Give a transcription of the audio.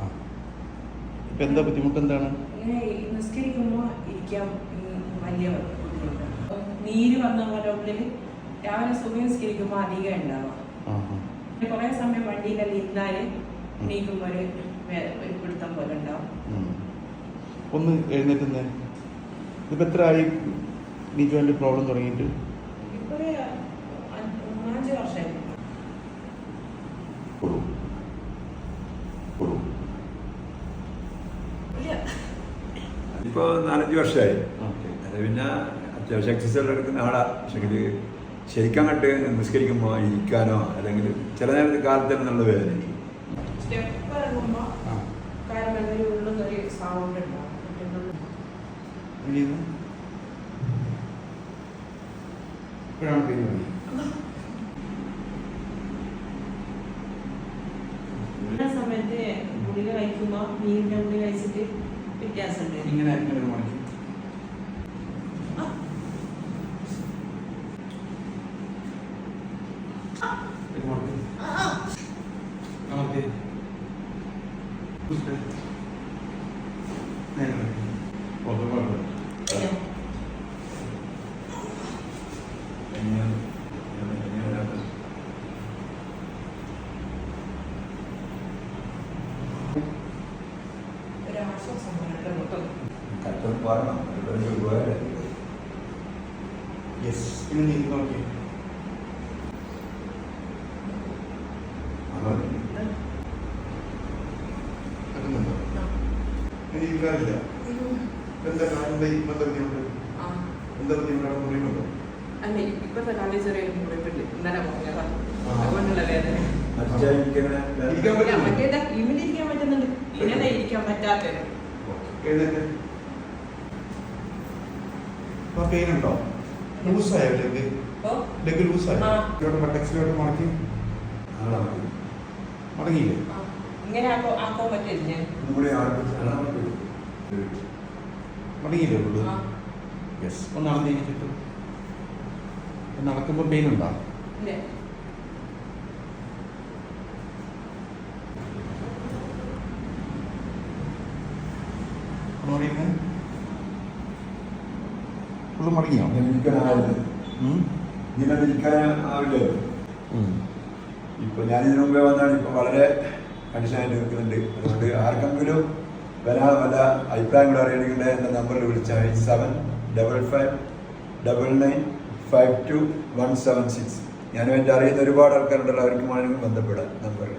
ആ. ഇപ്പൊ എന്താ ബുദ്ധിമുട്ട് എന്താണ് നിസ്കരിക്കുമ്പോ ഇരിക്കാൻ വലിയ ബുദ്ധിമുട്ട്. നീര് വന്ന പോലെ രാവിലെ സുഖം നിസ്കരിക്കുമ്പോ അധികം ഉണ്ടാവാം. കുറേ സമയം വണ്ടിയിലെല്ലാം ഇരുന്നാൽ നീക്കുമ്പോൾ ഒരു ഒരു പിടുത്തം പോലെ ഉണ്ടാവും. ഒന്ന് എഴുന്നേറ്റുന്നേ. ഇതിപ്പോ എത്ര ആയി നീ ജോയിന്റ് പ്രോബ്ലം തുടങ്ങിയിട്ട്. ഇപ്പൊ ഒരു അഞ്ച് വർഷമായി കൊടു കൊടു ഇല്ല ഇപ്പോൾ നാലഞ്ച് വർഷമായി അത് പിന്നെ അത്യാവശ്യം എക്സസൈസ് എടുക്കുന്ന ആളാ. പക്ഷേ ശരിക്കാൻ കണ്ട് നിസ്കരിക്കുമ്പോൾ ഇരിക്കാനോ അല്ലെങ്കിൽ ചില നേരത്തെ കാലത്ത് നല്ല വേദന സമയത്ത് ഗുളിക കഴിക്കുമ്പോൾ നീരിന്റെ ഗുളിക കഴിച്ചിട്ട് വ്യത്യാസമുണ്ട്. ഇങ്ങനെ ഒരു മണിക്ക് ഒരു കഷ്ടം പറയണം യെസ് ഇനി നീ നോക്കി ഇപ്പോഴത്തെ കാലം ചെറിയ മുറിപ്പുണ്ട് ഇന്നലെ പറഞ്ഞതാ. അതുകൊണ്ടുള്ള വേദന മറ്റേതാ ഇവിടെ ഇരിക്കാൻ പറ്റുന്നുണ്ട്. ഇങ്ങനെ ഇരിക്കാൻ പറ്റാത്തത്. എഴുന്നേറ്റ് പെയിൻ ഉണ്ടോ ലൂസായോ ലെഗ്? ലെഗ് ലൂസായോ? ആ. ഇവിടെ ബട്ടക്സിലോട്ട് മടക്കി. മടങ്ങിയില്ലേ? ആ. മടങ്ങിയില്ലേ ഉള്ളൂ യെസ് ഒന്ന് നടന്നു കഴിഞ്ഞിട്ട് നടക്കുമ്പോൾ പെയിൻ ഉണ്ടോ? ഫുള്ള് മടങ്ങിയോ? ഇരിക്കാൻ ആവില്ലല്ലോ ഉം. ഇപ്പൊ ഞാൻ ഇതിനു മുമ്പേ വന്നാണ് ഇപ്പൊ വളരെ കണ്ടീഷനായിട്ട് നിൽക്കുന്നുണ്ട്. അതുകൊണ്ട് ആർക്കെങ്കിലും വരാൻ വല്ല അഭിപ്രായങ്ങൾ അറിയണമെങ്കിൽ എന്റെ നമ്പറിൽ വിളിച്ചാൽ മതി seven double five double nine five two one seven six. ഞാനും എന്റെ അറിയുന്ന ഒരുപാട് ആൾക്കാരുണ്ടല്ലോ അവർക്ക് വേണമെങ്കിൽ ബന്ധപ്പെടാം നമ്പറിൽ